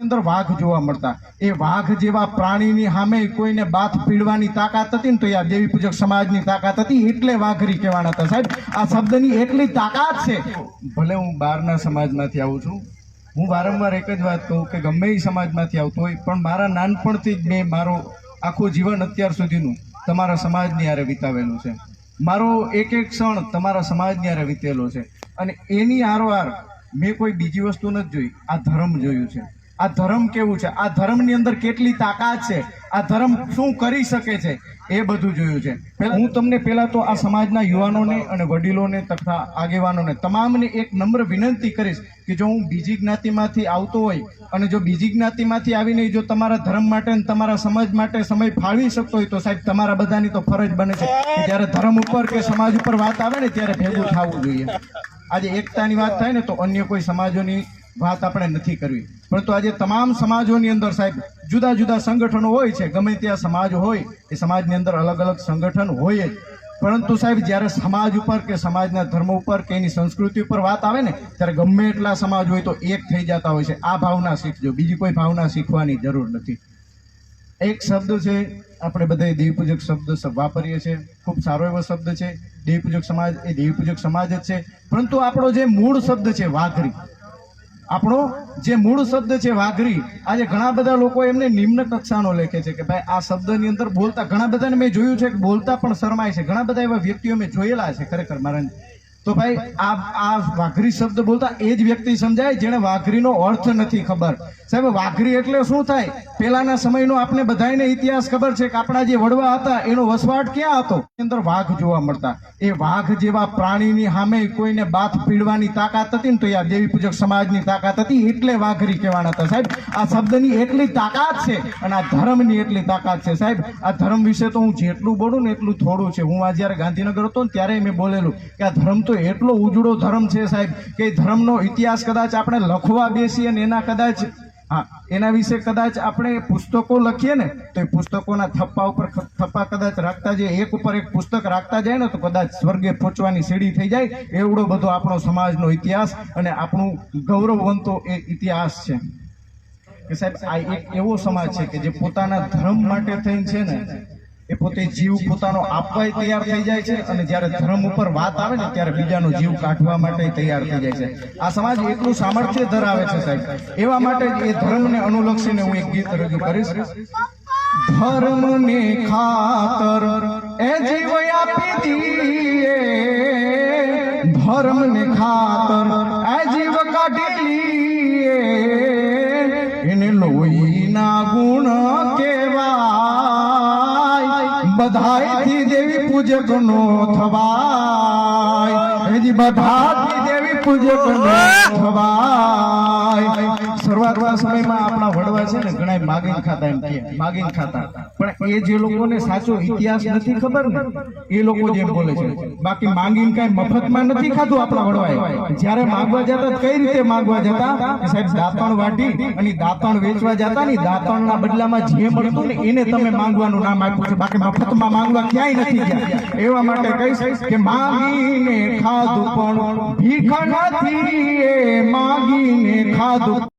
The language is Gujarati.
અંદર વાઘ જોવા મળતા. એ વાઘ જેવા પ્રાણીની સામે કોઈને બાથ પીડવાની તાકાત હતી ને તો યાર દેવી પૂજક સમાજની તાકાત હતી, એટલે વાઘરી કહેવાના હતા. સાહેબ, આ શબ્દની એટલી તાકાત છે. ભલે હું બહારના સમાજમાંથી આવું છું, હું વારંવાર એક જ વાત કહું કે ગમે એ સમાજમાંથી આવતો હોય, પણ મારા નાનપણથી જ મેં મારો આખું જીવન અત્યાર સુધીનું તમારા સમાજની હારે વિતાવેલું છે. મારો એક એક ક્ષણ તમારા સમાજની આરે વીતેલો છે. અને એની હારોહાર મેં કોઈ બીજી વસ્તુ નથી જોઈ, આ ધર્મ જોયું છે. આ ધર્મ કેવું છે? આ ધર્મની અંદર કેટલી તાકાત છે? આ ધર્મ શું કરી શકે છે? એ બધું જોયું છે. હું તમને પહેલાં તો આ સમાજના યુવાનોને અને વડીલોને તથા આગેવાનોને તમામને એક નમ્ર વિનંતી કરીશ કે જો હું બીજી જ્ઞાતિમાંથી આવતો હોય અને જો બીજી જ્ઞાતિમાંથી આવીને જો તમારા ધર્મ માટે અને તમારા સમાજ માટે સમય ફાળવી શકતો હોય તો સાહેબ તમારા બધાની તો ફરજ બને છે જ્યારે ધર્મ ઉપર કે સમાજ ઉપર વાત આવે ને ત્યારે ભેગું થવું જોઈએ. આજે એકતાની વાત થાય ને તો અન્ય કોઈ સમાજોની વાત આપણે નથી કરવી. પરંતુ આજે તમામ સમાજોની અંદર સાહેબ, જુદા જુદા સંગઠનો હોય છે, ગમે ત્યાં સમાજ હોય, એ સમાજની અંદર અલગ અલગ સંગઠન હોય જ. પરંતુ સાહેબ, જ્યારે સમાજ ઉપર કે સમાજના ધર્મ ઉપર કે એની સંસ્કૃતિ ઉપર વાત આવે ને, ત્યારે ગમે એટલા સમાજ હોય તો એક થઈ જતા હોય છે. આ ભાવના શીખજો. બીજી કોઈ ભાવના શીખવાની જરૂર નથી. એક શબ્દ છે, આપણે બધા દેવપૂજક શબ્દ વાપરીએ છીએ. ખૂબ સારો એવો શબ્દ છે. દેવપૂજક સમાજ એ દેવપૂજક સમાજ જ છે. પરંતુ આપણો જે મૂળ શબ્દ છે, વાઘરી આપણો જે મૂળ શબ્દ છે વાઘરી, આજે ઘણા બધા લોકો એમને નિમ્ન કક્ષાનો લેખે છે કે ભાઈ આ શબ્દની અંદર બોલતા, ઘણા બધાને મેં જોયું છે કે બોલતા પણ શરમાય છે. ઘણા બધા એવા વ્યક્તિઓ મેં જોયેલા છે ખરેખર મારા તો ભાઈ, આ આ વાઘરી શબ્દ બોલતા એ જ વ્યક્તિ સમજાય જેને વાઘરીનો અર્થ નથી ખબર. સાહેબ, વાઘરી એટલે શું થાય? પેલાના સમયનો આપણે બધાને ઇતિહાસ ખબર છે કે આપણા જે વડવા હતા, એનો વસવાટ ક્યાં હતો? અંદર વાઘ જોવા મળતા. એ વાઘ જેવા પ્રાણીની સામે કોઈને બાથ પીડવાની તાકાત હતી ને તો યાર, દેવી પૂજક સમાજની તાકાત હતી, એટલે વાઘરી કહેવાના હતા. સાહેબ, આ શબ્દની એટલી તાકાત છે અને આ ધર્મની એટલી તાકાત છે. સાહેબ, આ ધર્મ વિશે તો હું જેટલું બોલું ને એટલું થોડું છે. હું આ જ્યારે ગાંધીનગર હતો ને ત્યારે મેં બોલેલું કે આ ધર્મ તો એટલો ઉજળો ધર્મ છે સાહેબ કે ધર્મનો ઇતિહાસ કદાચ આપણે લખવા બેસીએ ને એના કદાચ, હા, એના વિશે કદાચ આપણે પુસ્તકો લખીએ ને, તો એ પુસ્તકોના થપ્પા ઉપર થપ્પા કદાચ રાખતા જઈએ. એક ઉપર એક પુસ્તક રાખતા જાય ને, તો કદાચ સ્વર્ગે પહોંચવાની સીડી થઈ જાય. એવડો બધો આપણો સમાજનો ઇતિહાસ અને આપણું ગૌરવવંતો એ ઇતિહાસ છે. કે સાહેબ, આ એક એવો સમાજ છે કે જે પોતાના ધર્મ માટે થઈને છે ને એ પોતે જીવ પોતાનો આપવાય તૈયાર થઈ જાય છે અને જ્યારે ધર્મ ઉપર વાત આવે ને ત્યારે બીજાનો જીવ કાઢવા માટે તૈયાર થઈ જાય છે. આ સમાજ એટલું સામર્થ્ય ધરાવે છે સાહેબ. એવા માટે એ ધર્મને અનુલક્ષીને હું એક ગીત રજૂ કરીશ. ધર્મને ખાતર એ જીવ આપી દીએ. ધર્મને ખાતર એ જીવ કાઢી લીએ. એને લોહીના ગુણ બધાયથી દેવી પૂજક નો થવાય. હજી બધાથી દેવી પૂજક નો થવાય. શરૂઆતના સમયમાં આપણા વડવા છે ને ઘણા માગીન ખાતા એમ કે માગીન ખાતા. પણ એ જે લોકોને સાચો ઇતિહાસ નથી ખબર ને, એ લોકો જેમ બોલે છે, બાકી માંગીને કાંઈ મફતમાં નથી ખાધું આપણા વડવાએ. જ્યારે માગવા જતા કઈ રીતે માગવા જતા? સાહેબ, દાંતણ વાટી અને દાંતણ વેચવા જતા ને દાંતણના બદલામાં જે મળતું ને એને તમે માંગવાનું નામ આપ્યું છે. બાકી મફતમાં માંગવા ક્યાંય નથી ગયા. એવા માટે કહીશ કે માંગીને ખાધું પણ ભીખ નથી માંગીને ખાધું